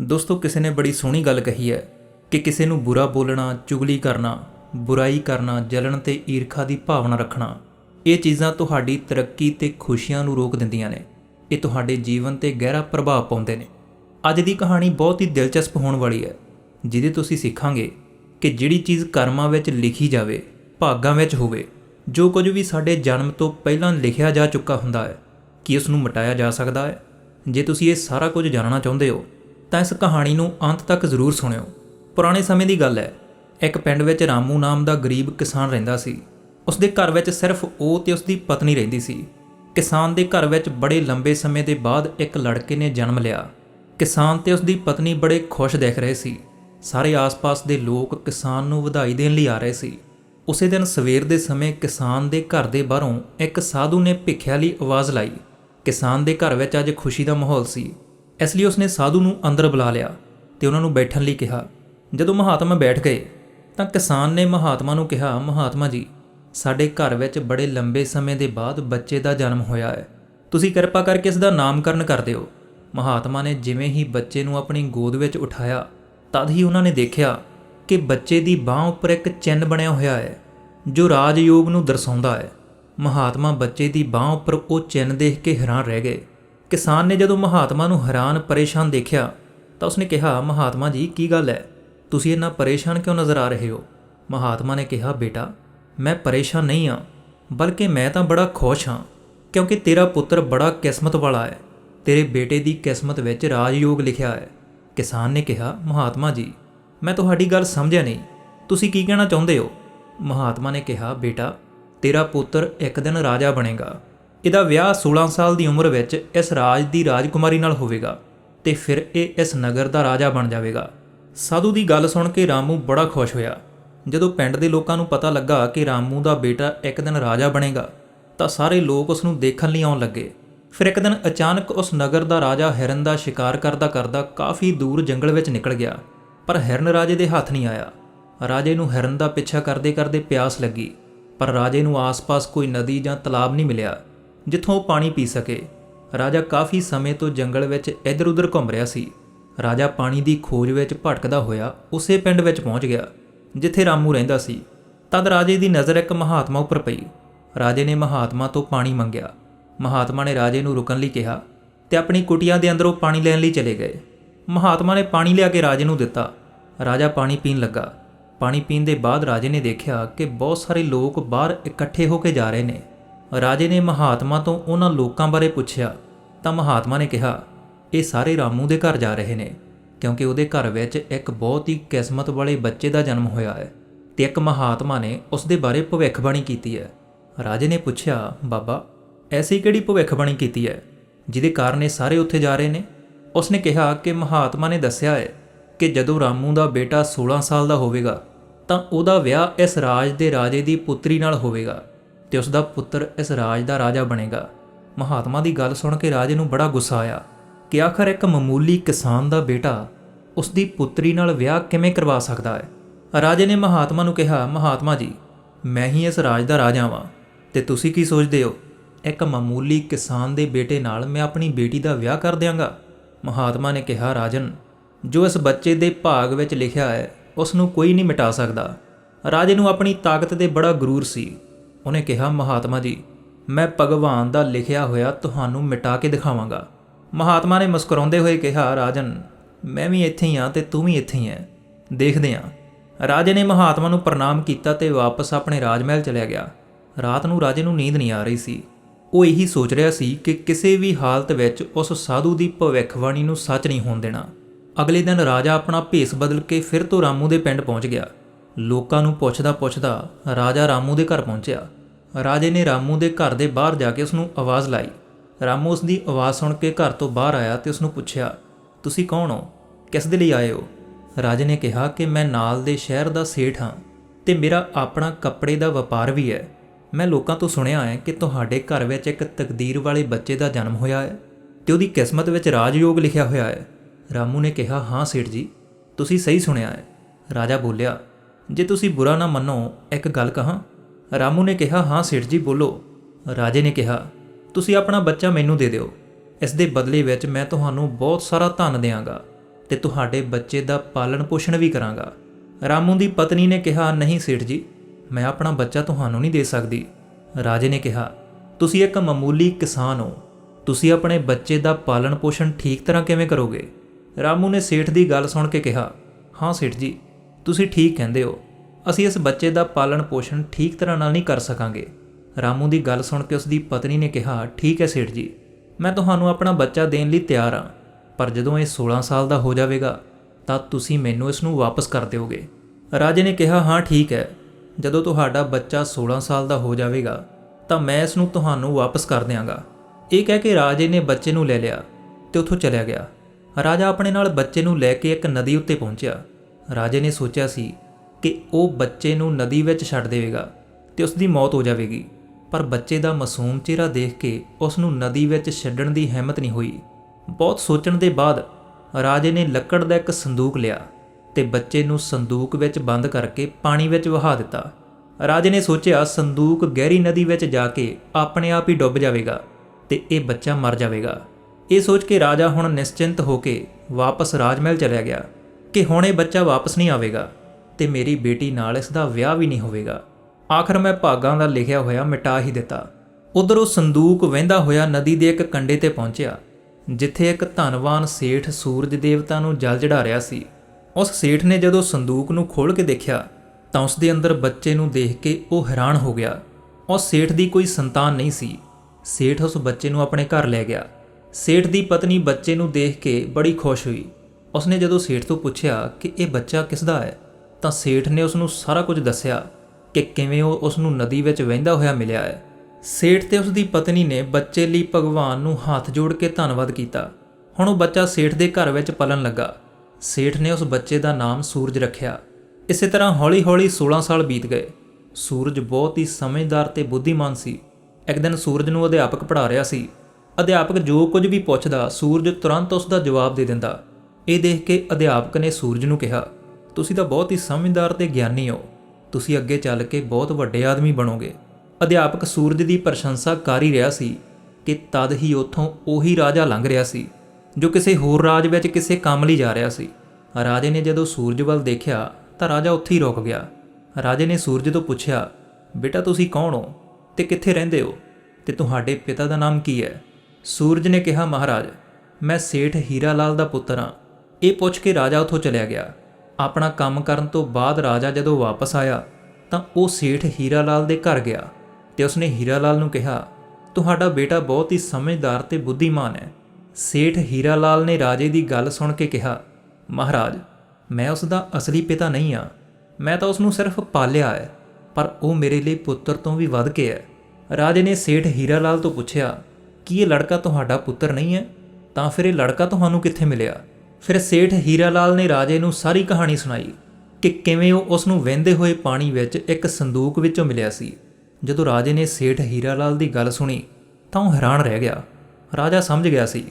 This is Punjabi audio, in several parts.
ਦੋਸਤੋ, ਕਿਸੇ ਨੇ ਬੜੀ ਸੋਹਣੀ ਗੱਲ ਕਹੀ ਹੈ ਕਿ ਕਿਸੇ ਨੂੰ ਬੁਰਾ ਬੋਲਣਾ, ਚੁਗਲੀ ਕਰਨਾ, ਬੁਰਾਈ ਕਰਨਾ, ਜਲਣ ਤੇ ਈਰਖਾ ਦੀ ਭਾਵਨਾ ਰੱਖਣਾ, ਇਹ ਚੀਜ਼ਾਂ ਤੁਹਾਡੀ ਤਰੱਕੀ ਤੇ ਖੁਸ਼ੀਆਂ ਨੂੰ ਰੋਕ ਦਿੰਦੀਆਂ ਨੇ। ਇਹ ਤੁਹਾਡੇ ਜੀਵਨ ਤੇ ਗਹਿਰਾ ਪ੍ਰਭਾਵ ਪਾਉਂਦੇ ਨੇ। ਅੱਜ ਦੀ ਕਹਾਣੀ ਬਹੁਤ ਹੀ ਦਿਲਚਸਪ ਹੋਣ ਵਾਲੀ ਹੈ, ਜਿਹਦੇ ਤੁਸੀਂ ਸਿੱਖਾਂਗੇ ਕਿ ਜਿਹੜੀ ਚੀਜ਼ ਕਰਮਾਂ ਵਿੱਚ ਲਿਖੀ ਜਾਵੇ, ਭਾਗਾਂ ਵਿੱਚ ਹੋਵੇ, ਜੋ ਕੁਝ ਵੀ ਸਾਡੇ ਜਨਮ ਤੋਂ ਪਹਿਲਾਂ ਲਿਖਿਆ ਜਾ ਚੁੱਕਾ ਹੁੰਦਾ ਹੈ, ਕਿ ਉਸ ਨੂੰ ਮਿਟਾਇਆ ਜਾ ਸਕਦਾ ਹੈ? ਜੇ ਤੁਸੀਂ ਇਹ ਸਾਰਾ ਕੁਝ ਜਾਣਨਾ ਚਾਹੁੰਦੇ ਹੋ ਤਾਂ ਇਸ ਕਹਾਣੀ ਨੂੰ ਅੰਤ ਤੱਕ ਜ਼ਰੂਰ ਸੁਣਿਓ। ਪੁਰਾਣੇ ਸਮੇਂ ਦੀ ਗੱਲ ਹੈ, ਇੱਕ ਪਿੰਡ ਵਿੱਚ ਰਾਮੂ ਨਾਮ ਦਾ ਗਰੀਬ ਕਿਸਾਨ ਰਹਿੰਦਾ ਸੀ। ਉਸ ਦੇ ਘਰ ਵਿੱਚ ਸਿਰਫ ਉਹ ਤੇ ਉਸ ਦੀ ਪਤਨੀ ਰਹਿੰਦੀ ਸੀ। ਕਿਸਾਨ ਦੇ ਘਰ ਵਿੱਚ ਬੜੇ ਲੰਬੇ ਸਮੇਂ ਦੇ ਬਾਅਦ ਇੱਕ ਲੜਕੇ ਨੇ ਜਨਮ ਲਿਆ। ਕਿਸਾਨ ਤੇ ਉਸ ਦੀ ਪਤਨੀ ਬੜੇ ਖੁਸ਼ ਦਿਖ ਰਹੇ ਸੀ। ਸਾਰੇ ਆਸ-ਪਾਸ ਦੇ ਲੋਕ ਕਿਸਾਨ ਨੂੰ ਵਧਾਈ ਦੇਣ ਲਈ ਆ ਰਹੇ ਸੀ। ਉਸੇ ਦਿਨ ਸਵੇਰ ਦੇ ਸਮੇਂ ਕਿਸਾਨ ਦੇ ਘਰ ਦੇ ਬਾਹਰੋਂ ਇੱਕ ਸਾਧੂ ਨੇ ਭਿੱਖਿਆ ਲਈ ਆਵਾਜ਼ ਲਾਈ। ਕਿਸਾਨ ਦੇ ਘਰ ਵਿੱਚ ਅੱਜ ਖੁਸ਼ੀ ਦਾ ਮਾਹੌਲ ਸੀ। ਇਸ ਲਈ ਉਸਨੇ ਸਾਧੂ ਨੂੰ ਅੰਦਰ ਬੁਲਾ ਲਿਆ ਤੇ ਉਹਨਾਂ ਨੂੰ ਬੈਠਣ ਲਈ ਕਿਹਾ। ਜਦੋਂ ਮਹਾਤਮਾ ਬੈਠ ਗਏ, ਤਾਂ ਕਿਸਾਨ ਨੇ ਮਹਾਤਮਾ ਨੂੰ ਕਿਹਾ, ਮਹਾਤਮਾ ਜੀ, ਸਾਡੇ ਘਰ ਵਿੱਚ ਬੜੇ ਲੰਬੇ ਸਮੇਂ ਦੇ ਬਾਅਦ ਬੱਚੇ ਦਾ ਜਨਮ ਹੋਇਆ ਹੈ। ਤੁਸੀਂ ਕਿਰਪਾ ਕਰਕੇ ਇਸ ਦਾ ਨਾਮਕਰਨ ਕਰ ਦਿਓ। ਮਹਾਤਮਾ ਨੇ ਜਿਵੇਂ ਹੀ ਬੱਚੇ ਨੂੰ ਆਪਣੀ ਗੋਦ ਵਿੱਚ ਉਠਾਇਆ, ਤਦ ਹੀ ਉਹਨਾਂ ਨੇ ਦੇਖਿਆ ਕਿ ਬੱਚੇ ਦੀ ਬਾਹ ਉੱਪਰ ਇੱਕ ਚਿੰਨ੍ਹ ਬਣਿਆ ਹੋਇਆ ਹੈ, ਜੋ ਰਾਜਯੋਗ ਨੂੰ ਦਰਸਾਉਂਦਾ ਹੈ। ਮਹਾਤਮਾ ਬੱਚੇ ਦੀ ਬਾਹ ਉੱਪਰ ਉਹ ਚਿੰਨ੍ਹ ਦੇਖ ਕੇ ਹੈਰਾਨ ਰਹਿ ਗਏ। ਕਿਸਾਨ ਨੇ ਜਦੋਂ ਮਹਾਤਮਾ ਨੂੰ ਹੈਰਾਨ, ਪਰੇਸ਼ਾਨ ਦੇਖਿਆ, ਤਾਂ ਉਸਨੇ ਕਿਹਾ, ਮਹਾਤਮਾ ਜੀ, ਕੀ ਗੱਲ ਹੈ? ਤੁਸੀਂ ਇੰਨਾ ਪਰੇਸ਼ਾਨ ਕਿਉਂ ਨਜ਼ਰ ਆ ਰਹੇ ਹੋ? ਮਹਾਤਮਾ ਨੇ ਕਿਹਾ, ਬੇਟਾ, ਮੈਂ ਪਰੇਸ਼ਾਨ ਨਹੀਂ ਹਾਂ, ਬਲਕਿ ਮੈਂ ਤਾਂ ਬੜਾ ਖੁਸ਼ ਹਾਂ, ਕਿਉਂਕਿ ਤੇਰਾ ਪੁੱਤਰ ਬੜਾ ਕਿਸਮਤ ਵਾਲਾ ਹੈ। ਤੇਰੇ ਬੇਟੇ ਦੀ ਕਿਸਮਤ ਵਿੱਚ ਰਾਜਯੋਗ ਲਿਖਿਆ ਹੈ। ਕਿਸਾਨ ਨੇ ਕਿਹਾ, ਮਹਾਤਮਾ ਜੀ, ਮੈਂ ਤੁਹਾਡੀ ਗੱਲ ਸਮਝਿਆ ਨਹੀਂ। ਤੁਸੀਂ ਕੀ ਕਹਿਣਾ ਚਾਹੁੰਦੇ ਹੋ? ਮਹਾਤਮਾ ਨੇ ਕਿਹਾ, ਬੇਟਾ, ਤੇਰਾ ਪੁੱਤਰ ਇੱਕ ਦਿਨ ਰਾਜਾ ਬਣੇਗਾ। ਇਹਦਾ ਵਿਆਹ 16 ਸਾਲ ਦੀ ਉਮਰ ਵਿੱਚ ਇਸ ਰਾਜ ਦੀ ਰਾਜਕੁਮਾਰੀ ਨਾਲ ਹੋਵੇਗਾ ਤੇ ਫਿਰ ਇਹ ਇਸ ਨਗਰ ਦਾ ਰਾਜਾ ਬਣ ਜਾਵੇਗਾ। ਸਾਧੂ ਦੀ ਗੱਲ ਸੁਣ ਕੇ ਰਾਮੂ ਬੜਾ ਖੁਸ਼ ਹੋਇਆ। ਜਦੋਂ ਪਿੰਡ ਦੇ ਲੋਕਾਂ ਨੂੰ ਪਤਾ ਲੱਗਾ ਕਿ ਰਾਮੂ ਦਾ ਬੇਟਾ ਇੱਕ ਦਿਨ ਰਾਜਾ ਬਣੇਗਾ, ਤਾਂ ਸਾਰੇ ਲੋਕ ਉਸ ਨੂੰ ਦੇਖਣ ਲਈ ਆਉਣ ਲੱਗੇ। ਫਿਰ ਇੱਕ ਦਿਨ ਅਚਾਨਕ ਉਸ ਨਗਰ ਦਾ ਰਾਜਾ ਹਿਰਨ ਦਾ ਸ਼ਿਕਾਰ ਕਰਦਾ ਕਰਦਾ ਕਾਫੀ ਦੂਰ ਜੰਗਲ ਵਿੱਚ ਨਿਕਲ ਗਿਆ, ਪਰ ਹਿਰਨ ਰਾਜੇ ਦੇ ਹੱਥ ਨਹੀਂ ਆਇਆ। ਰਾਜੇ ਨੂੰ ਹਿਰਨ ਦਾ ਪਿੱਛਾ ਕਰਦੇ ਕਰਦੇ ਪਿਆਸ ਲੱਗੀ, ਪਰ ਰਾਜੇ ਨੂੰ ਆਸ-ਪਾਸ ਕੋਈ ਨਦੀ ਜਾਂ ਤਲਾਬ ਨਹੀਂ ਮਿਲਿਆ। ਜਿੱਥੋਂ ਉਹ ਪਾਣੀ ਪੀ ਸਕੇ। ਰਾਜਾ ਕਾਫੀ ਸਮੇਂ ਤੋਂ ਜੰਗਲ ਵਿੱਚ ਇੱਧਰ-ਉੱਧਰ ਘੁੰਮ ਰਿਹਾ ਸੀ। ਰਾਜਾ ਪਾਣੀ ਦੀ ਖੋਜ ਵਿੱਚ ਭਟਕਦਾ ਹੋਇਆ ਉਸੇ ਪਿੰਡ ਵਿੱਚ ਪਹੁੰਚ ਗਿਆ, ਜਿੱਥੇ ਰਾਮੂ ਰਹਿੰਦਾ ਸੀ। ਤਦ ਰਾਜੇ ਦੀ ਨਜ਼ਰ ਇੱਕ ਮਹਾਤਮਾ ਉੱਪਰ ਪਈ। ਰਾਜੇ ਨੇ ਮਹਾਤਮਾ ਤੋਂ ਪਾਣੀ ਮੰਗਿਆ। ਮਹਾਤਮਾ ਨੇ ਰਾਜੇ ਨੂੰ ਰੁਕਣ ਲਈ ਕਿਹਾ ਤੇ ਆਪਣੀ ਕੁਟੀਆਂ ਦੇ ਅੰਦਰੋਂ ਪਾਣੀ ਲੈਣ ਲਈ ਚਲੇ ਗਏ। ਮਹਾਤਮਾ ਨੇ ਪਾਣੀ ਲਿਆ ਕੇ ਰਾਜੇ ਨੂੰ ਦਿੱਤਾ। ਰਾਜਾ ਪਾਣੀ ਪੀਣ ਲੱਗਾ। ਪਾਣੀ ਪੀਣ ਦੇ ਬਾਅਦ ਰਾਜੇ ਨੇ ਦੇਖਿਆ ਕਿ ਬਹੁਤ ਸਾਰੇ ਲੋਕ ਬਾਹਰ ਇਕੱਠੇ ਹੋ ਕੇ ਜਾ ਰਹੇ ਨੇ। ਰਾਜੇ ਨੇ ਮਹਾਤਮਾ ਤੋਂ ਉਹਨਾਂ ਲੋਕਾਂ ਬਾਰੇ ਪੁੱਛਿਆ, ਤਾਂ ਮਹਾਤਮਾ ਨੇ ਕਿਹਾ, ਇਹ ਸਾਰੇ ਰਾਮੂ ਦੇ ਘਰ ਜਾ ਰਹੇ ਨੇ, ਕਿਉਂਕਿ ਉਹਦੇ ਘਰ ਵਿੱਚ ਇੱਕ ਬਹੁਤ ਹੀ ਕਿਸਮਤ ਵਾਲੇ ਬੱਚੇ ਦਾ ਜਨਮ ਹੋਇਆ ਹੈ ਤੇ ਇੱਕ ਮਹਾਤਮਾ ਨੇ ਉਸ ਦੇ ਬਾਰੇ ਭਵਿੱਖਬਾਣੀ ਕੀਤੀ ਹੈ। ਰਾਜੇ ਨੇ ਪੁੱਛਿਆ, ਬਾਬਾ, ਐਸੀ ਕਿਹੜੀ ਭਵਿੱਖਬਾਣੀ ਕੀਤੀ ਹੈ, ਜਿਹਦੇ ਕਾਰਨ ਇਹ ਸਾਰੇ ਉੱਥੇ ਜਾ ਰਹੇ ਨੇ? ਉਸਨੇ ਕਿਹਾ ਕਿ ਮਹਾਤਮਾ ਨੇ ਦੱਸਿਆ ਹੈ ਕਿ ਜਦੋਂ ਰਾਮੂ ਦਾ ਬੇਟਾ 16 ਸਾਲ ਦਾ ਹੋਵੇਗਾ, ਤਾਂ ਉਹਦਾ ਵਿਆਹ ਇਸ ਰਾਜ ਦੇ ਰਾਜੇ ਦੀ ਪੁੱਤਰੀ ਨਾਲ ਹੋਵੇਗਾ। ਤੇ ਉਸ ਦਾ ਪੁੱਤਰ ਇਸ ਰਾਜ ਦਾ ਰਾਜਾ ਬਣੇਗਾ। ਮਹਾਤਮਾ ਦੀ ਗੱਲ ਸੁਣ ਕੇ ਰਾਜੇ ਨੂੰ ਬੜਾ ਗੁੱਸਾ ਆਇਆ ਕਿ ਆਖਰ ਇੱਕ ਮਾਮੂਲੀ ਕਿਸਾਨ ਦਾ ਬੇਟਾ ਉਸ ਦੀ ਪੁੱਤਰੀ ਨਾਲ ਵਿਆਹ ਕਿਵੇਂ ਕਰਵਾ ਸਕਦਾ ਹੈ? ਰਾਜੇ ਨੇ ਮਹਾਤਮਾ ਨੂੰ ਕਿਹਾ, ਮਹਾਤਮਾ ਜੀ, ਮੈਂ ਹੀ ਇਸ ਰਾਜ ਦਾ ਰਾਜਾ ਵਾਂ ਤੇ ਤੁਸੀਂ ਕੀ ਸੋਚਦੇ ਹੋ? ਇੱਕ ਮਾਮੂਲੀ ਕਿਸਾਨ ਦੇ ਬੇਟੇ ਨਾਲ ਮੈਂ ਆਪਣੀ ਬੇਟੀ ਦਾ ਵਿਆਹ ਕਰ ਦਿਆਂਗਾ। ਮਹਾਤਮਾ ਨੇ ਕਿਹਾ, ਰਾਜਨ, ਜੋ ਇਸ ਬੱਚੇ ਦੇ ਭਾਗ ਵਿੱਚ ਲਿਖਿਆ ਹੈ ਉਸ ਨੂੰ ਕੋਈ ਨਹੀਂ ਮਿਟਾ ਸਕਦਾ। ਰਾਜੇ ਨੂੰ ਆਪਣੀ ਤਾਕਤ ਤੇ ਬੜਾ ਗਰੂਰ ਸੀ। ਉਹਨੇ ਕਿਹਾ, ਮਹਾਤਮਾ ਜੀ, ਮੈਂ ਭਗਵਾਨ ਦਾ ਲਿਖਿਆ ਹੋਇਆ ਤੁਹਾਨੂੰ ਮਿਟਾ ਕੇ ਦਿਖਾਵਾਂਗਾ। ਮਹਾਤਮਾ ਨੇ ਮੁਸਕਰਾਉਂਦੇ ਹੋਏ ਕਿਹਾ, ਰਾਜਨ, ਮੈਂ ਵੀ ਇੱਥੇ ਹੀ ਹਾਂ ਤੇ ਤੂੰ ਵੀ ਇੱਥੇ ਹੀ ਹੈ। ਦੇਖਦੇ ਹਾਂ। ਰਾਜੇ ਨੇ ਮਹਾਤਮਾ ਨੂੰ ਪ੍ਰਣਾਮ ਕੀਤਾ ਤੇ ਵਾਪਸ ਆਪਣੇ ਰਾਜਮਹਿਲ ਚਲਿਆ ਗਿਆ। ਰਾਤ ਨੂੰ ਰਾਜੇ ਨੂੰ ਨੀਂਦ ਨਹੀਂ ਆ ਰਹੀ ਸੀ। ਉਹ ਇਹੀ ਸੋਚ ਰਿਹਾ ਸੀ ਕਿ ਕਿਸੇ ਵੀ ਹਾਲਤ ਵਿੱਚ ਉਸ ਸਾਧੂ ਦੀ ਭਵਿੱਖਬਾਣੀ ਨੂੰ ਸੱਚ ਨਹੀਂ ਹੋਣ ਦੇਣਾ। ਅਗਲੇ ਦਿਨ ਰਾਜਾ ਆਪਣਾ ਭੇਸ ਬਦਲ ਕੇ ਫਿਰ ਤੋਂ ਰਾਮੂ ਦੇ ਪਿੰਡ ਪਹੁੰਚ ਗਿਆ। ਲੋਕਾਂ ਨੂੰ ਪੁੱਛਦਾ ਪੁੱਛਦਾ ਰਾਜਾ ਰਾਮੂ ਦੇ ਘਰ ਪਹੁੰਚਿਆ। ਰਾਜੇ ਨੇ ਰਾਮੂ ਦੇ ਘਰ ਦੇ ਬਾਹਰ ਜਾ ਕੇ ਉਸ ਨੂੰ ਆਵਾਜ਼ ਲਾਈ। ਰਾਮੂ ਉਸ ਦੀ ਆਵਾਜ਼ ਸੁਣ ਕੇ ਘਰ ਤੋਂ ਬਾਹਰ ਆਇਆ ਤੇ ਉਸ ਨੂੰ ਪੁੱਛਿਆ, ਤੁਸੀਂ ਕੌਣ ਹੋ? ਕਿਸ ਦੇ ਲਈ ਆਏ ਹੋ? ਰਾਜੇ ਨੇ ਕਿਹਾ ਕਿ, ਮੈਂ ਨਾਲ ਦੇ ਸ਼ਹਿਰ ਦਾ ਸੇਠ ਹਾਂ ਤੇ ਮੇਰਾ ਆਪਣਾ ਕੱਪੜੇ ਦਾ ਵਪਾਰ ਵੀ ਹੈ। ਮੈਂ ਲੋਕਾਂ ਤੋਂ ਸੁਣਿਆ ਹੈ ਕਿ ਤੁਹਾਡੇ ਘਰ ਵਿੱਚ ਇੱਕ ਤਕਦੀਰ ਵਾਲੇ ਬੱਚੇ ਦਾ ਜਨਮ ਹੋਇਆ ਹੈ ਤੇ ਉਹਦੀ ਕਿਸਮਤ ਵਿੱਚ ਰਾਜਯੋਗ ਲਿਖਿਆ ਹੋਇਆ ਹੈ। ਰਾਮੂ ਨੇ ਕਿਹਾ, ਹਾਂ, ਸੇਠ ਜੀ, ਤੁਸੀਂ ਸਹੀ ਸੁਣਿਆ ਹੈ। ਰਾਜਾ ਬੋਲਿਆ ਜੇ ਤੁਸੀਂ ਬੁਰਾ ਨਾ ਮੰਨੋ, ਇੱਕ ਗੱਲ ਕਹਾਂ। ਰਾਮੂ ਨੇ ਕਿਹਾ, ਹਾਂ, ਸੇਠ ਜੀ, ਬੋਲੋ। ਰਾਜੇ ਨੇ ਕਿਹਾ, ਤੁਸੀਂ ਆਪਣਾ ਬੱਚਾ ਮੈਨੂੰ ਦੇ ਦਿਓ। ਇਸ ਦੇ ਬਦਲੇ ਵਿੱਚ ਮੈਂ ਤੁਹਾਨੂੰ ਬਹੁਤ ਸਾਰਾ ਧਨ ਦੇਵਾਂਗਾ ਤੇ ਤੁਹਾਡੇ ਬੱਚੇ ਦਾ ਪਾਲਣ ਪੋਸ਼ਣ ਵੀ ਕਰਾਂਗਾ। ਰਾਮੂ ਦੀ ਪਤਨੀ ਨੇ ਕਿਹਾ, ਨਹੀਂ, ਸੇਠ ਜੀ, ਮੈਂ ਆਪਣਾ ਬੱਚਾ ਤੁਹਾਨੂੰ ਨਹੀਂ ਦੇ ਸਕਦੀ। ਰਾਜੇ ਨੇ ਕਿਹਾ, ਤੁਸੀਂ ਇੱਕ ਮਾਮੂਲੀ ਕਿਸਾਨ ਹੋ। ਤੁਸੀਂ ਆਪਣੇ ਬੱਚੇ ਦਾ ਪਾਲਣ ਪੋਸ਼ਣ ਠੀਕ ਤਰ੍ਹਾਂ ਕਿਵੇਂ ਕਰੋਗੇ? ਰਾਮੂ ਨੇ ਸੇਠ ਦੀ ਗੱਲ ਸੁਣ ਕੇ ਕਿਹਾ, ਹਾਂ, ਸੇਠ ਜੀ ਤੁਸੀਂ ਠੀਕ ਕਹਿੰਦੇ ਹੋ। ਅਸੀਂ ਇਸ ਬੱਚੇ ਦਾ ਪਾਲਣ ਪੋਸ਼ਣ ਠੀਕ ਤਰ੍ਹਾਂ ਨਾਲ ਨਹੀਂ ਕਰ ਸਕਾਂਗੇ। ਰਾਮੂ ਦੀ ਗੱਲ ਸੁਣ ਕੇ ਉਸ ਦੀ ਪਤਨੀ ਨੇ ਕਿਹਾ, ਠੀਕ ਹੈ ਸੇਠ ਜੀ, ਮੈਂ ਤੁਹਾਨੂੰ ਆਪਣਾ ਬੱਚਾ ਦੇਣ ਲਈ ਤਿਆਰ ਹਾਂ, ਪਰ ਜਦੋਂ ਇਹ 16 ਸਾਲ ਦਾ ਹੋ ਜਾਵੇਗਾ, ਤਾਂ ਤੁਸੀਂ ਮੈਨੂੰ ਇਸ ਨੂੰ ਵਾਪਸ ਕਰ ਦਿਓਗੇ। ਰਾਜੇ ਨੇ ਕਿਹਾ, ਹਾਂ, ਠੀਕ ਹੈ, ਜਦੋਂ ਤੁਹਾਡਾ ਬੱਚਾ 16 ਸਾਲ ਦਾ ਹੋ ਜਾਵੇਗਾ, ਤਾਂ ਮੈਂ ਇਸ ਨੂੰ ਤੁਹਾਨੂੰ ਵਾਪਸ ਕਰ ਦਿਆਂਗਾ। ਇਹ ਕਹਿ ਕੇ ਰਾਜੇ ਨੇ ਬੱਚੇ ਨੂੰ ਲੈ ਲਿਆ ਤੇ ਉੱਥੋਂ ਚਲਿਆ ਗਿਆ। ਰਾਜਾ ਆਪਣੇ ਨਾਲ ਬੱਚੇ ਨੂੰ ਲੈ ਕੇ ਇੱਕ ਨਦੀ ਉੱਤੇ ਪਹੁੰਚਿਆ। ਰਾਜੇ ਨੇ ਸੋਚਿਆ ਸੀ ਕਿ ਉਹ ਬੱਚੇ ਨੂੰ ਨਦੀ ਵਿੱਚ ਛੱਡ ਦੇਵੇਗਾ ਤੇ ਉਸ ਦੀ ਮੌਤ ਹੋ ਜਾਵੇਗੀ। ਪਰ ਬੱਚੇ ਦਾ ਮਾਸੂਮ ਚਿਹਰਾ ਦੇਖ ਕੇ ਉਸ ਨੂੰ ਨਦੀ ਵਿੱਚ ਛੱਡਣ ਦੀ ਹਿੰਮਤ ਨਹੀਂ ਹੋਈ। ਬਹੁਤ ਸੋਚਣ ਦੇ ਬਾਅਦ ਰਾਜੇ ਨੇ ਲੱਕੜ ਦਾ ਇੱਕ ਸੰਦੂਕ ਲਿਆ ਤੇ ਬੱਚੇ ਨੂੰ ਸੰਦੂਕ ਵਿੱਚ ਬੰਦ ਕਰਕੇ ਪਾਣੀ ਵਿੱਚ ਵਹਾ ਦਿੱਤਾ। ਰਾਜੇ ਨੇ ਸੋਚਿਆ, ਸੰਦੂਕ ਗਹਿਰੀ ਨਦੀ ਵਿੱਚ ਜਾ ਕੇ ਆਪਣੇ ਆਪ ਹੀ ਡੁੱਬ ਜਾਵੇਗਾ ਤੇ ਇਹ ਬੱਚਾ ਮਰ ਜਾਵੇਗਾ। ਇਹ ਸੋਚ ਕੇ ਰਾਜਾ ਹੁਣ ਨਿਸ਼ਚਿੰਤ ਹੋ ਕੇ ਵਾਪਸ ਰਾਜਮਹਿਲ ਚਲਿਆ ਗਿਆ। ਕਿ ਹੁਣ ਇਹ ਬੱਚਾ ਵਾਪਸ ਨਹੀਂ ਆਵੇਗਾ ਤੇ ਮੇਰੀ ਬੇਟੀ ਨਾਲ ਇਸ ਦਾ ਵਿਆਹ ਵੀ ਨਹੀਂ ਹੋਵੇਗਾ। ਆਖਰ ਮੈਂ ਭਾਗਾਂ ਦਾ ਲਿਖਿਆ ਹੋਇਆ ਮਿਟਾ ਹੀ ਦਿੱਤਾ। ਉਧਰ ਉਹ ਸੰਦੂਕ ਵਹਿੰਦਾ ਹੋਇਆ ਨਦੀ ਦੇ ਇੱਕ ਕੰਢੇ ਤੇ ਪਹੁੰਚਿਆ, ਜਿੱਥੇ ਇੱਕ ਧਨਵਾਨ ਸੇਠ ਸੂਰਜ ਦੇਵਤਾ ਨੂੰ ਜਲ ਚੜਾ ਰਿਹਾ ਸੀ। ਉਸ ਸੇਠ ਨੇ ਜਦੋਂ ਸੰਦੂਕ ਨੂੰ ਖੋਲ੍ਹ ਕੇ ਦੇਖਿਆ, ਤਾਂ ਉਸ ਦੇ ਅੰਦਰ ਬੱਚੇ ਨੂੰ ਦੇਖ ਕੇ ਉਹ ਹੈਰਾਨ ਹੋ ਗਿਆ। ਉਸ ਸੇਠ ਦੀ ਕੋਈ ਸੰਤਾਨ ਨਹੀਂ ਸੀ। ਸੇਠ ਉਸ ਬੱਚੇ ਨੂੰ ਆਪਣੇ ਘਰ ਲੈ ਗਿਆ। ਸੇਠ ਦੀ ਪਤਨੀ ਬੱਚੇ ਨੂੰ ਦੇਖ ਕੇ ਬੜੀ ਖੁਸ਼ ਹੋਈ। ਉਸਨੇ ਜਦੋਂ ਸੇਠ ਤੋਂ ਪੁੱਛਿਆ ਕਿ ਇਹ ਬੱਚਾ ਕਿਸ ਦਾ ਹੈ, ਤਾਂ ਸੇਠ ਨੇ ਉਸ ਨੂੰ ਸਾਰਾ ਕੁਝ ਦੱਸਿਆ ਕਿ ਕਿਵੇਂ ਉਹ ਉਸ ਨੂੰ ਨਦੀ ਵਿੱਚ ਵਹਿੰਦਾ ਹੋਇਆ ਮਿਲਿਆ ਹੈ। ਸੇਠ ਤੇ ਉਸ ਦੀ ਪਤਨੀ ਨੇ ਬੱਚੇ ਲਈ ਭਗਵਾਨ ਨੂੰ ਹੱਥ ਜੋੜ ਕੇ ਧੰਨਵਾਦ ਕੀਤਾ। ਹੁਣ ਉਹ ਬੱਚਾ ਸੇਠ ਦੇ ਘਰ ਵਿੱਚ ਪਲਣ ਲੱਗਾ। ਸੇਠ ਨੇ ਉਸ ਬੱਚੇ ਦਾ ਨਾਮ ਸੂਰਜ ਰੱਖਿਆ। ਇਸੇ ਤਰ੍ਹਾਂ ਹੌਲੀ-ਹੌਲੀ 16 ਸਾਲ ਬੀਤ ਗਏ। ਸੂਰਜ ਬਹੁਤ ਹੀ ਸਮਝਦਾਰ ਤੇ ਬੁੱਧੀਮਾਨ ਸੀ। ਇੱਕ ਦਿਨ ਸੂਰਜ ਨੂੰ ਅਧਿਆਪਕ ਪੜ੍ਹਾ ਰਿਹਾ ਸੀ। ਅਧਿਆਪਕ ਜੋ ਕੁਝ ਵੀ ਪੁੱਛਦਾ, ਸੂਰਜ ਤੁਰੰਤ ਉਸ ਦਾ ਜਵਾਬ ਦੇ ਦਿੰਦਾ। ਇਹ ਦੇਖ ਕੇ ਅਧਿਆਪਕ ਨੇ ਸੂਰਜ ਨੂੰ ਕਿਹਾ, ਤੁਸੀਂ ਤਾਂ ਬਹੁਤ ਹੀ ਸਮਝਦਾਰ ਤੇ ਗਿਆਨੀ ਹੋ। ਤੁਸੀਂ ਅੱਗੇ ਚੱਲ ਕੇ ਬਹੁਤ ਵੱਡੇ ਆਦਮੀ ਬਣੋਗੇ। ਅਧਿਆਪਕ ਸੂਰਜ ਦੀ ਪ੍ਰਸ਼ੰਸਾ ਕਰ ਹੀ ਰਿਹਾ ਸੀ ਕਿ ਤਦ ਹੀ ਉੱਥੋਂ ਉਹੀ ਰਾਜਾ ਲੰਘ ਰਿਹਾ ਸੀ, ਜੋ ਕਿਸੇ ਹੋਰ ਰਾਜ ਵਿੱਚ ਕਿਸੇ ਕੰਮ ਲਈ ਜਾ ਰਿਹਾ ਸੀ। ਰਾਜੇ ਨੇ ਜਦੋਂ ਸੂਰਜ ਵੱਲ ਦੇਖਿਆ, ਤਾਂ ਰਾਜਾ ਉੱਥੇ ਹੀ ਰੁਕ ਗਿਆ। ਰਾਜੇ ਨੇ ਸੂਰਜ ਤੋਂ ਪੁੱਛਿਆ, ਬੇਟਾ, ਤੁਸੀਂ ਕੌਣ ਹੋ ਤੇ ਕਿੱਥੇ ਰਹਿੰਦੇ ਹੋ? ਤੇ ਤੁਹਾਡੇ ਪਿਤਾ ਦਾ ਨਾਮ ਕੀ ਹੈ? ਸੂਰਜ ਨੇ ਕਿਹਾ, ਮਹਾਰਾਜ, ਮੈਂ ਸੇਠ ਹੀਰਾ ਲਾਲ ਦਾ ਪੁੱਤਰ ਹਾਂ। ਇਹ ਪੁੱਛ ਕੇ ਰਾਜਾ ਉੱਥੋਂ ਚਲਿਆ ਗਿਆ। ਆਪਣਾ ਕੰਮ ਕਰਨ ਤੋਂ ਬਾਅਦ ਰਾਜਾ ਜਦੋਂ ਵਾਪਸ ਆਇਆ, ਤਾਂ ਉਹ ਸੇਠ ਹੀਰਾ ਲਾਲ ਦੇ ਘਰ ਗਿਆ ਤੇ ਉਸਨੇ ਹੀਰਾ ਲਾਲ ਨੂੰ ਕਿਹਾ, ਤੁਹਾਡਾ ਬੇਟਾ ਬਹੁਤ ਹੀ ਸਮਝਦਾਰ ਤੇ ਬੁੱਧੀਮਾਨ ਹੈ। ਸੇਠ ਹੀਰਾ ਲਾਲ ਨੇ ਰਾਜੇ ਦੀ ਗੱਲ ਸੁਣ ਕੇ ਕਿਹਾ, ਮਹਾਰਾਜ, ਮੈਂ ਉਸ ਦਾ ਅਸਲੀ ਪਿਤਾ ਨਹੀਂ ਹਾਂ। ਮੈਂ ਤਾਂ ਉਸ ਨੂੰ ਸਿਰਫ ਪਾਲਿਆ ਹੈ, ਪਰ ਉਹ ਮੇਰੇ ਲਈ ਪੁੱਤਰ ਤੋਂ ਵੀ ਵੱਧ ਕੇ ਹੈ। ਰਾਜੇ ਨੇ ਸੇਠ ਹੀਰਾ ਲਾਲ ਤੋਂ ਪੁੱਛਿਆ, ਕੀ ਇਹ ਲੜਕਾ ਤੁਹਾਡਾ ਪੁੱਤਰ ਨਹੀਂ ਹੈ? ਤਾਂ ਫਿਰ ਇਹ ਲੜਕਾ ਤੁਹਾਨੂੰ ਕਿੱਥੇ ਮਿਲਿਆ? ਫਿਰ ਸੇਠ ਹੀਰਾ ਲਾਲ ਨੇ ਰਾਜੇ ਨੂੰ ਸਾਰੀ ਕਹਾਣੀ ਸੁਣਾਈ ਕਿ ਕਿਵੇਂ ਉਹ ਉਸ ਨੂੰ ਵਹਿੰਦੇ ਹੋਏ ਪਾਣੀ ਵਿੱਚ ਇੱਕ ਸੰਦੂਕ ਵਿੱਚੋਂ ਮਿਲਿਆ ਸੀ। ਜਦੋਂ ਰਾਜੇ ਨੇ ਸੇਠ ਹੀਰਾ ਲਾਲ ਦੀ ਗੱਲ ਸੁਣੀ ਤਾਂ ਉਹ ਹੈਰਾਨ ਰਹਿ ਗਿਆ। ਰਾਜਾ ਸਮਝ ਗਿਆ ਸੀ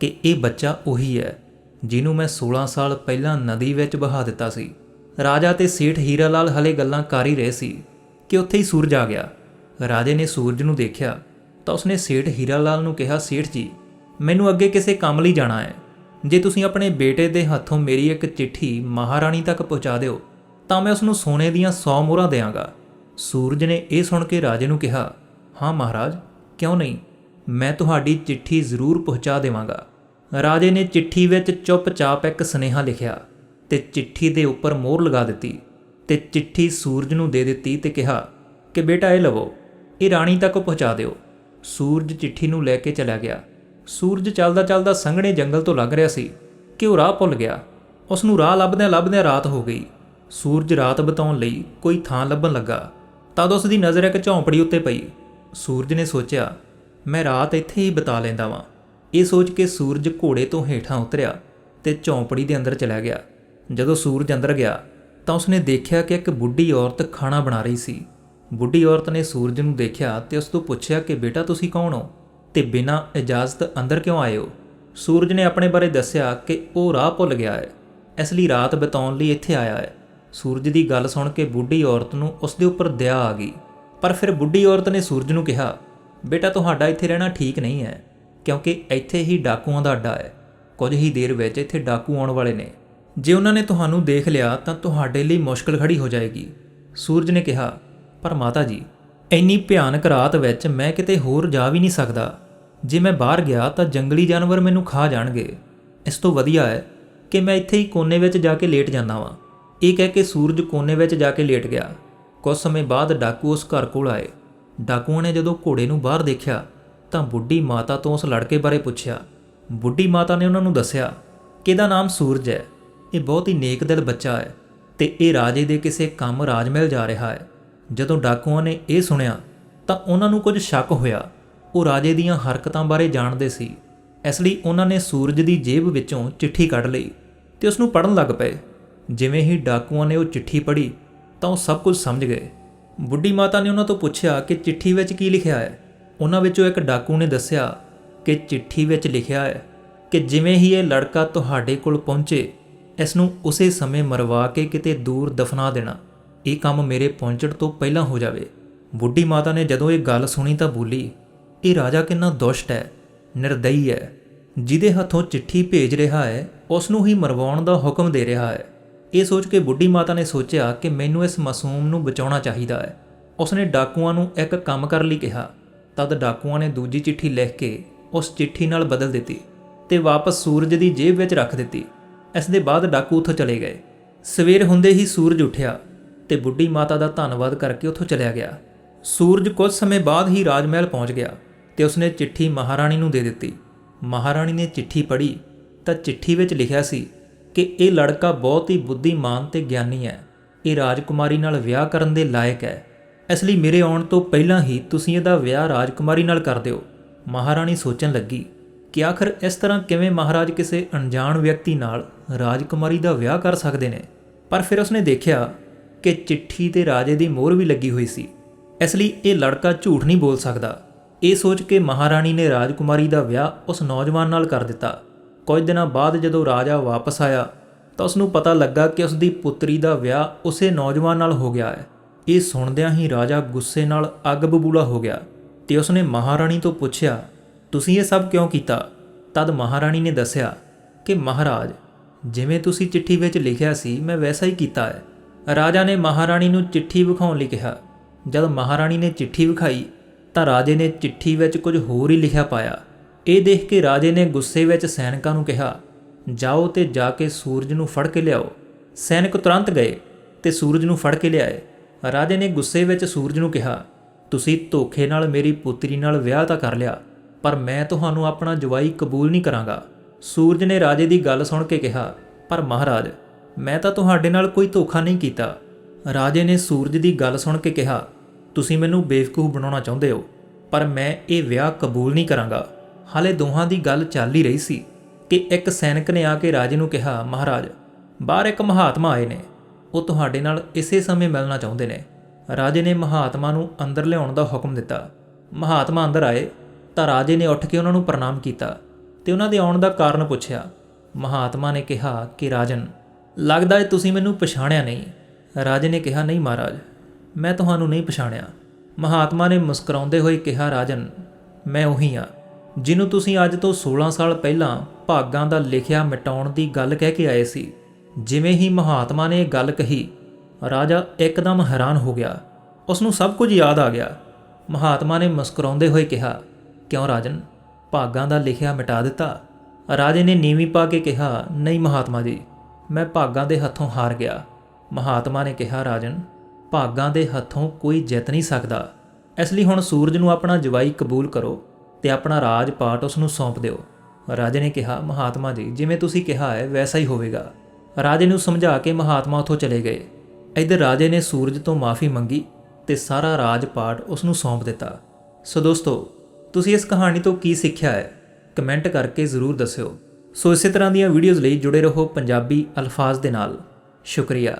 ਕਿ ਇਹ ਬੱਚਾ ਉਹੀ ਹੈ ਜਿਹਨੂੰ ਮੈਂ 16 ਸਾਲ ਪਹਿਲਾਂ ਨਦੀ ਵਿੱਚ ਬਹਾ ਦਿੱਤਾ ਸੀ। ਰਾਜਾ ਤੇ ਸੇਠ ਹੀਰਾ ਲਾਲ ਹਲੇ ਗੱਲਾਂ ਕਰ ਹੀ ਰਹੇ ਸੀ ਕਿ ਉੱਥੇ ਹੀ ਸੂਰਜ ਆ ਗਿਆ। ਰਾਜੇ ਨੇ ਸੂਰਜ ਨੂੰ ਦੇਖਿਆ ਤਾਂ ਉਸਨੇ ਸੇਠ ਹੀਰਾ ਲਾਲ ਨੂੰ ਕਿਹਾ, ਸੇਠ ਜੀ, ਮੈਨੂੰ ਅੱਗੇ ਕਿਸੇ ਕੰਮ ਲਈ ਜਾਣਾ ਹੈ। ਜੇ ਤੁਸੀਂ ਆਪਣੇ ਬੇਟੇ ਦੇ ਹੱਥੋਂ ਮੇਰੀ ਇੱਕ ਚਿੱਠੀ ਮਹਾਰਾਣੀ ਤੱਕ ਪਹੁੰਚਾ ਦਿਓ, ਤਾਂ ਮੈਂ ਉਸ ਨੂੰ ਸੋਨੇ ਦੀਆਂ 100 ਮੋਹਰਾਂ ਦੇਵਾਂਗਾ। ਸੂਰਜ ਨੇ ਇਹ ਸੁਣ ਕੇ ਰਾਜੇ ਨੂੰ ਕਿਹਾ, ਹਾਂ ਮਹਾਰਾਜ, ਕਿਉਂ ਨਹੀਂ? ਮੈਂ ਤੁਹਾਡੀ ਚਿੱਠੀ ਜ਼ਰੂਰ ਪਹੁੰਚਾ ਦੇਵਾਂਗਾ। ਰਾਜੇ ਨੇ ਚਿੱਠੀ ਵਿੱਚ ਚੁੱਪਚਾਪ ਇੱਕ ਸੁਨੇਹਾ ਲਿਖਿਆ ਤੇ ਚਿੱਠੀ ਦੇ ਉੱਪਰ ਮੋਹਰ ਲਗਾ ਦਿੱਤੀ ਤੇ ਚਿੱਠੀ ਸੂਰਜ ਨੂੰ ਦੇ ਦਿੱਤੀ ਤੇ ਕਿਹਾ, ਕਿ ਬੇਟਾ ਇਹ ਲਵੋ, ਇਹ ਰਾਣੀ ਤੱਕ ਪਹੁੰਚਾ ਦਿਓ। ਸੂਰਜ ਚਿੱਠੀ ਨੂੰ ਲੈ ਕੇ ਚਲਾ ਗਿਆ। ਸੂਰਜ ਚੱਲਦਾ ਚੱਲਦਾ ਸੰਘਣੇ ਜੰਗਲ ਤੋਂ ਲੰਘ ਰਿਹਾ ਸੀ। ਕਿ ਉਹ ਰਾਹ ਭੁੱਲ ਗਿਆ। ਉਸ ਨੂੰ ਰਾਹ ਲੱਭਦਿਆਂ ਲੱਭਦਿਆਂ ਰਾਤ ਹੋ ਗਈ। ਸੂਰਜ ਰਾਤ ਬਿਤਾਉਣ ਲਈ ਕੋਈ ਥਾਂ ਲੱਭਣ ਲੱਗਾ। ਤਦ ਉਸ ਦੀ ਨਜ਼ਰ ਇੱਕ ਝੌਂਪੜੀ ਉੱਤੇ ਪਈ। ਸੂਰਜ ਨੇ ਸੋਚਿਆ, ਮੈਂ ਰਾਤ ਇੱਥੇ ਹੀ ਬਿਤਾ ਲੈਂਦਾ ਵਾਂ। ਇਹ ਸੋਚ ਕੇ ਸੂਰਜ ਘੋੜੇ ਤੋਂ ਹੇਠਾਂ ਉਤਰਿਆ ਤੇ ਝੌਂਪੜੀ ਦੇ ਅੰਦਰ ਚਲਾ ਗਿਆ। ਜਦੋਂ ਸੂਰਜ ਅੰਦਰ ਗਿਆ, ਤਾਂ ਉਸਨੇ ਦੇਖਿਆ ਕਿ ਇੱਕ ਬੁੱਢੀ ਔਰਤ ਖਾਣਾ ਬਣਾ ਰਹੀ ਸੀ। ਬੁੱਢੀ ਔਰਤ ਨੇ ਸੂਰਜ ਨੂੰ ਦੇਖਿਆ ਤੇ ਉਸ ਤੋਂ ਪੁੱਛਿਆ ਕਿ, ਬੇਟਾ, ਤੁਸੀਂ ਕੌਣ ਹੋ? ਤੇ ਬਿਨਾਂ ਇਜਾਜ਼ਤ ਅੰਦਰ ਕਿਉਂ ਆਏ ਹੋ? ਸੂਰਜ ਨੇ ਆਪਣੇ ਬਾਰੇ ਦੱਸਿਆ ਕਿ ਉਹ ਰਾਹ ਭੁੱਲ ਗਿਆ ਹੈ। ਇਸ ਲਈ ਰਾਤ ਬਿਤਾਉਣ ਲਈ ਇੱਥੇ ਆਇਆ ਹੈ। ਸੂਰਜ ਦੀ ਗੱਲ ਸੁਣ ਕੇ ਬੁੱਢੀ ਔਰਤ ਨੂੰ ਉਸ ਦੇ ਉੱਪਰ ਦਇਆ ਆ ਗਈ। ਪਰ ਫਿਰ ਬੁੱਢੀ ਔਰਤ ਨੇ ਸੂਰਜ ਨੂੰ ਕਿਹਾ, ਬੇਟਾ, ਤੁਹਾਡਾ ਇੱਥੇ ਰਹਿਣਾ ਠੀਕ ਨਹੀਂ ਹੈ, ਕਿਉਂਕਿ ਇੱਥੇ ਹੀ ਡਾਕੂਆਂ ਦਾ ਅੱਡਾ ਹੈ। ਕੁਝ ਹੀ ਦੇਰ ਵਿੱਚ ਇੱਥੇ ਡਾਕੂ ਆਉਣ ਵਾਲੇ ਨੇ। ਜੇ ਉਹਨਾਂ ਨੇ ਤੁਹਾਨੂੰ ਦੇਖ ਲਿਆ ਤਾਂ ਤੁਹਾਡੇ ਲਈ ਮੁਸ਼ਕਲ ਖੜੀ ਹੋ ਜਾਏਗੀ। ਸੂਰਜ ਨੇ ਕਿਹਾ, ਪਰ ਮਾਤਾ ਜੀ, ਇੰਨੀ ਭਿਆਨਕ ਰਾਤ ਵਿੱਚ ਮੈਂ ਕਿਤੇ ਹੋਰ ਜਾ ਵੀ ਨਹੀਂ ਸਕਦਾ। ਜੇ ਮੈਂ ਬਾਹਰ ਗਿਆ ਤਾਂ ਜੰਗਲੀ ਜਾਨਵਰ ਮੈਨੂੰ ਖਾ ਜਾਣਗੇ। ਇਸ ਤੋਂ ਵਧੀਆ ਹੈ ਕਿ ਮੈਂ ਇੱਥੇ ਹੀ ਕੋਨੇ ਵਿੱਚ ਜਾ ਕੇ ਲੇਟ ਜਾਂਦਾ ਵਾਂ। ਇਹ ਕਹਿ ਕੇ ਸੂਰਜ ਕੋਨੇ ਵਿੱਚ ਜਾ ਕੇ ਲੇਟ ਗਿਆ। ਕੁਝ ਸਮੇਂ ਬਾਅਦ ਡਾਕੂ ਉਸ ਘਰ ਕੋਲ ਆਏ। ਡਾਕੂਆਂ ਨੇ ਜਦੋਂ ਘੋੜੇ ਨੂੰ ਬਾਹਰ ਦੇਖਿਆ ਤਾਂ ਬੁੱਢੀ ਮਾਤਾ ਤੋਂ ਉਸ ਲੜਕੇ ਬਾਰੇ ਪੁੱਛਿਆ। ਬੁੱਢੀ ਮਾਤਾ ਨੇ ਉਹਨਾਂ ਨੂੰ ਦੱਸਿਆ ਕਿ ਇਹਦਾ ਨਾਮ ਸੂਰਜ ਹੈ। ਇਹ ਬਹੁਤ ਹੀ ਨੇਕ ਦਿਲ ਬੱਚਾ ਹੈ ਤੇ ਇਹ ਰਾਜੇ ਦੇ ਕਿਸੇ ਕੰਮ ਰਾਜਮਹਿਲ ਜਾ ਰਿਹਾ ਹੈ। ਜਦੋਂ ਡਾਕੂਆਂ ਨੇ ਇਹ ਸੁਣਿਆ ਤਾਂ ਉਹਨਾਂ ਨੂੰ ਕੁਝ ਸ਼ੱਕ ਹੋਇਆ। ਉਹ ਰਾਜੇ ਦੀਆਂ ਹਰਕਤਾਂ ਬਾਰੇ ਜਾਣਦੇ ਸੀ। ਇਸ ਲਈ ਉਹਨਾਂ ਨੇ ਸੂਰਜ ਦੀ ਜੇਬ ਵਿੱਚੋਂ ਚਿੱਠੀ ਕੱਢ ਲਈ ਤੇ ਉਸ ਨੂੰ ਪੜਨ ਲੱਗ ਪਏ। ਜਿਵੇਂ ਹੀ ਡਾਕੂਆਂ ਨੇ ਉਹ ਚਿੱਠੀ ਪੜ੍ਹੀ, ਤਾਂ ਉਹ ਸਭ ਕੁਝ ਸਮਝ ਗਏ। ਬੁੱਢੀ ਮਾਤਾ ਨੇ ਉਹਨਾਂ ਤੋਂ ਪੁੱਛਿਆ ਕਿ ਚਿੱਠੀ ਵਿੱਚ ਕੀ ਲਿਖਿਆ ਹੈ। ਉਹਨਾਂ ਵਿੱਚੋਂ ਇੱਕ ਡਾਕੂ ਨੇ ਦੱਸਿਆ ਕਿ ਚਿੱਠੀ ਵਿੱਚ ਲਿਖਿਆ ਹੈ ਕਿ ਜਿਵੇਂ ਹੀ ਇਹ ਲੜਕਾ ਤੁਹਾਡੇ ਕੋਲ ਪਹੁੰਚੇ ਇਸ ਨੂੰ ਉਸੇ ਸਮੇਂ ਮਰਵਾ ਕੇ ਕਿਤੇ ਦੂਰ ਦਫਨਾ ਦੇਣਾ। ਇਹ ਕੰਮ ਮੇਰੇ ਪਹੁੰਚਣ ਤੋਂ ਪਹਿਲਾਂ ਹੋ ਜਾਵੇ। ਬੁੱਢੀ ਮਾਤਾ ਨੇ ਜਦੋਂ ਇਹ ਗੱਲ ਸੁਣੀ ਤਾਂ ਬੋਲੀ ਇਹ ਰਾਜਾ ਕਿੰਨਾ ਦੁਸ਼ਟ ਹੈ, ਨਿਰਦਈ ਹੈ। ਜਿਹਦੇ ਹੱਥੋਂ ਚਿੱਠੀ ਭੇਜ ਰਿਹਾ ਹੈ ਉਸ ਨੂੰ ਹੀ ਮਰਵਾਉਣ ਦਾ ਹੁਕਮ ਦੇ ਰਿਹਾ ਹੈ। ਇਹ ਸੋਚ ਕੇ ਬੁੱਢੀ ਮਾਤਾ ਨੇ ਸੋਚਿਆ ਕਿ ਮੈਨੂੰ ਇਸ ਮਾਸੂਮ ਨੂੰ ਬਚਾਉਣਾ ਚਾਹੀਦਾ ਹੈ। ਉਸਨੇ ਡਾਕੂਆਂ ਨੂੰ ਇੱਕ ਕੰਮ ਕਰਨ ਲਈ ਕਿਹਾ। ਤਦ ਡਾਕੂਆਂ ਨੇ ਦੂਜੀ ਚਿੱਠੀ ਲਿਖ ਕੇ ਉਸ ਚਿੱਠੀ ਨਾਲ ਬਦਲ ਦਿੱਤੀ ਤੇ ਵਾਪਸ ਸੂਰਜ ਦੀ ਜੇਬ ਵਿੱਚ ਰੱਖ ਦਿੱਤੀ। ਇਸ ਦੇ ਬਾਅਦ ਡਾਕੂ ਉੱਥੋਂ ਚਲੇ ਗਏ। ਸਵੇਰ ਹੁੰਦੇ ਹੀ ਸੂਰਜ ਉੱਠਿਆ ਤੇ ਬੁੱਢੀ ਮਾਤਾ ਦਾ ਧੰਨਵਾਦ ਕਰਕੇ ਉੱਥੋਂ ਚਲਿਆ ਗਿਆ। ਸੂਰਜ ਕੁਝ ਸਮੇਂ ਬਾਅਦ ਹੀ ਰਾਜਮਹਿਲ ਪਹੁੰਚ ਗਿਆ। ਤੇ ਉਸਨੇ ਚਿੱਠੀ ਮਹਾਰਾਣੀ ਨੂੰ ਦੇ ਦਿੱਤੀ। ਮਹਾਰਾਣੀ ਨੇ ਚਿੱਠੀ ਪੜ੍ਹੀ ਤਾਂ ਚਿੱਠੀ ਵਿੱਚ ਲਿਖਿਆ ਸੀ ਕਿ ਇਹ ਲੜਕਾ ਬਹੁਤ ਹੀ ਬੁੱਧੀਮਾਨ ਤੇ ਗਿਆਨੀ ਹੈ। ਇਹ ਰਾਜਕੁਮਾਰੀ ਨਾਲ ਵਿਆਹ ਕਰਨ ਦੇ ਲਾਇਕ ਹੈ। ਇਸ ਲਈ ਮੇਰੇ ਆਉਣ ਤੋਂ ਪਹਿਲਾਂ ਹੀ ਤੁਸੀਂ ਇਹਦਾ ਵਿਆਹ ਰਾਜਕੁਮਾਰੀ ਨਾਲ ਕਰ ਦਿਓ। ਮਹਾਰਾਣੀ ਸੋਚਣ ਲੱਗੀ ਕਿ ਆਖਰ ਇਸ ਤਰ੍ਹਾਂ ਕਿਵੇਂ ਮਹਾਰਾਜ ਕਿਸੇ ਅਣਜਾਣ ਵਿਅਕਤੀ ਨਾਲ ਰਾਜਕੁਮਾਰੀ ਦਾ ਵਿਆਹ ਕਰ ਸਕਦੇ ਨੇ। ਪਰ ਫਿਰ ਉਸਨੇ ਦੇਖਿਆ ਕਿ ਚਿੱਠੀ ਤੇ ਰਾਜੇ ਦੀ ਮੋਹਰ ਵੀ ਲੱਗੀ ਹੋਈ ਸੀ। ਇਸ ਲਈ ਇਹ ਲੜਕਾ ਝੂਠ ਨਹੀਂ ਬੋਲ ਸਕਦਾ। ਇਹ ਸੋਚ ਕੇ ਮਹਾਰਾਣੀ ਨੇ ਰਾਜਕੁਮਾਰੀ ਦਾ ਵਿਆਹ ਉਸ ਨੌਜਵਾਨ ਨਾਲ ਕਰ ਦਿੱਤਾ। ਕੁਝ ਦਿਨਾਂ ਬਾਅਦ ਜਦੋਂ ਰਾਜਾ ਵਾਪਸ ਆਇਆ, ਤਾਂ ਉਸ ਨੂੰ ਪਤਾ ਲੱਗਾ ਕਿ ਉਸ ਦੀ ਪੁੱਤਰੀ ਦਾ ਵਿਆਹ ਉਸੇ ਨੌਜਵਾਨ ਨਾਲ ਹੋ ਗਿਆ ਹੈ। ਇਹ ਸੁਣਦਿਆਂ ਹੀ ਰਾਜਾ ਗੁੱਸੇ ਨਾਲ ਅੱਗ ਬਬੂਲਾ ਹੋ ਗਿਆ ਤੇ ਉਸਨੇ ਮਹਾਰਾਣੀ ਤੋਂ ਪੁੱਛਿਆ, ਤੁਸੀਂ ਇਹ ਸਭ ਕਿਉਂ ਕੀਤਾ? ਤਦ ਮਹਾਰਾਣੀ ਨੇ ਦੱਸਿਆ ਕਿ, ਮਹਾਰਾਜ, ਜਿਵੇਂ ਤੁਸੀਂ ਚਿੱਠੀ ਵਿੱਚ ਲਿਖਿਆ ਸੀ, ਮੈਂ ਵੈਸਾ ਹੀ ਕੀਤਾ ਹੈ। ਰਾਜਾ ਨੇ ਮਹਾਰਾਣੀ ਨੂੰ ਚਿੱਠੀ ਵਿਖਾਉਣ ਲਈ ਕਿਹਾ। ਜਦ ਮਹਾਰਾਣੀ ਨੇ ਚਿੱਠੀ ਵਿਖਾਈ ਤਾਂ ਰਾਜੇ ਨੇ ਚਿੱਠੀ ਵਿੱਚ ਕੁਝ ਹੋਰ ਹੀ ਲਿਖਿਆ ਪਾਇਆ। ਇਹ ਦੇਖ ਕੇ ਰਾਜੇ ਨੇ ਗੁੱਸੇ ਵਿੱਚ ਸੈਨਿਕਾਂ ਨੂੰ ਕਿਹਾ, ਜਾਓ ਤੇ ਜਾ ਕੇ ਸੂਰਜ ਨੂੰ ਫੜ ਕੇ ਲਿਆਓ। ਸੈਨਿਕ ਤੁਰੰਤ ਗਏ ਤੇ ਸੂਰਜ ਨੂੰ ਫੜ ਕੇ ਲਿਆਏ। ਰਾਜੇ ਨੇ ਗੁੱਸੇ ਵਿੱਚ ਸੂਰਜ ਨੂੰ ਕਿਹਾ, ਤੁਸੀਂ ਧੋਖੇ ਨਾਲ ਮੇਰੀ ਪੁੱਤਰੀ ਨਾਲ ਵਿਆਹ ਤਾਂ ਕਰ ਲਿਆ, ਪਰ ਮੈਂ ਤੁਹਾਨੂੰ ਆਪਣਾ ਜਵਾਈ ਕਬੂਲ ਨਹੀਂ ਕਰਾਂਗਾ। ਸੂਰਜ ਨੇ ਰਾਜੇ ਦੀ ਗੱਲ ਸੁਣ ਕੇ ਕਿਹਾ, ਪਰ ਮਹਾਰਾਜ, ਮੈਂ ਤਾਂ ਤੁਹਾਡੇ ਨਾਲ ਕੋਈ ਧੋਖਾ ਨਹੀਂ ਕੀਤਾ। ਰਾਜੇ ਨੇ ਸੂਰਜ ਦੀ ਗੱਲ ਸੁਣ ਕੇ ਕਿਹਾ ਤੁਸੀਂ ਮੈਨੂੰ ਬੇਵਕੂਫ ਬਣਾਉਣਾ ਚਾਹੁੰਦੇ ਹੋ, ਪਰ ਮੈਂ ਇਹ ਵਿਆਹ ਕਬੂਲ ਨਹੀਂ ਕਰਾਂਗਾ। ਹਾਲੇ ਦੋਹਾਂ ਦੀ ਗੱਲ ਚੱਲ ਹੀ ਰਹੀ ਸੀ ਕਿ ਇੱਕ ਸੈਨਿਕ ਨੇ ਆ ਕੇ ਰਾਜੇ ਨੂੰ ਕਿਹਾ, ਮਹਾਰਾਜ, ਬਾਹਰ ਇੱਕ ਮਹਾਤਮਾ ਆਏ ਨੇ। ਉਹ ਤੁਹਾਡੇ ਨਾਲ ਇਸੇ ਸਮੇਂ ਮਿਲਣਾ ਚਾਹੁੰਦੇ ਨੇ। ਰਾਜੇ ਨੇ ਮਹਾਤਮਾ ਨੂੰ ਅੰਦਰ ਲਿਆਉਣ ਦਾ ਹੁਕਮ ਦਿੱਤਾ। ਮਹਾਤਮਾ ਅੰਦਰ ਆਏ ਤਾਂ ਰਾਜੇ ਨੇ ਉੱਠ ਕੇ ਉਹਨਾਂ ਨੂੰ ਪ੍ਰਣਾਮ ਕੀਤਾ ਤੇ ਉਹਨਾਂ ਦੇ ਆਉਣ ਦਾ ਕਾਰਨ ਪੁੱਛਿਆ। ਮਹਾਤਮਾ ਨੇ ਕਿਹਾ ਕਿ, ਰਾਜਨ, ਲੱਗਦਾ ਹੈ ਤੁਸੀਂ ਮੈਨੂੰ ਪਛਾਣਿਆ ਨਹੀਂ। ਰਾਜੇ ਨੇ ਕਿਹਾ, ਨਹੀਂ ਮਹਾਰਾਜ ਮੈਂ ਤੁਹਾਨੂੰ ਨਹੀਂ ਪਛਾਣਿਆ। ਮਹਾਤਮਾ ਨੇ ਮੁਸਕਰਾਉਂਦੇ ਹੋਏ ਕਿਹਾ, ਰਾਜਨ, ਮੈਂ ਉਹੀ ਆ ਜਿਹਨੂੰ ਤੁਸੀਂ ਅੱਜ ਤੋਂ 16 ਸਾਲ ਪਹਿਲਾਂ ਭਾਗਾਂ ਦਾ ਲਿਖਿਆ ਮਿਟਾਉਣ ਦੀ ਗੱਲ ਕਹਿ ਕੇ ਆਏ ਸੀ। ਜਿਵੇਂ ਹੀ ਮਹਾਤਮਾ ਨੇ ਇਹ ਗੱਲ ਕਹੀ, ਰਾਜਾ ਇੱਕਦਮ ਹੈਰਾਨ ਹੋ ਗਿਆ। ਉਸ ਨੂੰ ਸਭ ਕੁਝ ਯਾਦ ਆ ਗਿਆ। ਮਹਾਤਮਾ ਨੇ ਮੁਸਕਰਾਉਂਦੇ ਹੋਏ ਕਿਹਾ, ਕਿਉਂ ਰਾਜਨ, ਭਾਗਾਂ ਦਾ ਲਿਖਿਆ ਮਿਟਾ ਦਿੱਤਾ? ਰਾਜੇ ਨੇ ਨੀਵੀਂ ਪਾ ਕੇ ਕਿਹਾ, ਨਹੀਂ ਮਹਾਤਮਾ ਜੀ, ਮੈਂ ਭਾਗਾਂ ਦੇ ਹੱਥੋਂ ਹਾਰ ਗਿਆ। ਮਹਾਤਮਾ ਨੇ ਕਿਹਾ, ਰਾਜਨ ਭਾਗਾਂ ਦੇ ਹੱਥੋਂ ਕੋਈ ਜਿੱਤ ਨਹੀਂ ਸਕਦਾ। ਇਸ ਲਈ ਹੁਣ ਸੂਰਜ ਨੂੰ ਆਪਣਾ ਜਵਾਈ ਕਬੂਲ ਕਰੋ ਤੇ ਆਪਣਾ ਰਾਜ ਪਾਟ ਉਸ ਨੂੰ ਸੌਂਪ ਦਿਓ। ਰਾਜੇ ਨੇ ਕਿਹਾ, ਮਹਾਤਮਾ ਜੀ, ਜਿਵੇਂ ਤੁਸੀਂ ਕਿਹਾ ਹੈ, ਵੈਸਾ ਹੀ ਹੋਵੇਗਾ। ਰਾਜੇ ਨੂੰ ਸਮਝਾ ਕੇ ਮਹਾਤਮਾ ਉਥੋਂ ਚਲੇ ਗਏ। ਇਧਰ ਰਾਜੇ ਨੇ ਸੂਰਜ ਤੋਂ ਮਾਫੀ ਮੰਗੀ ਤੇ ਸਾਰਾ ਰਾਜ ਪਾਟ ਉਸ ਨੂੰ ਸੌਂਪ ਦਿੱਤਾ। ਸੋ ਦੋਸਤੋ, ਤੁਸੀਂ ਇਸ ਕਹਾਣੀ ਤੋਂ ਕੀ ਸਿੱਖਿਆ ਹੈ? ਕਮੈਂਟ ਕਰਕੇ ਜ਼ਰੂਰ ਦੱਸਿਓ। ਸੋ ਇਸੇ ਤਰ੍ਹਾਂ ਦੀਆਂ ਵੀਡੀਓਜ਼ ਲਈ ਜੁੜੇ ਰਹੋ ਪੰਜਾਬੀ ਅਲਫਾਜ਼ ਦੇ ਨਾਲ। ਸ਼ੁਕਰੀਆ।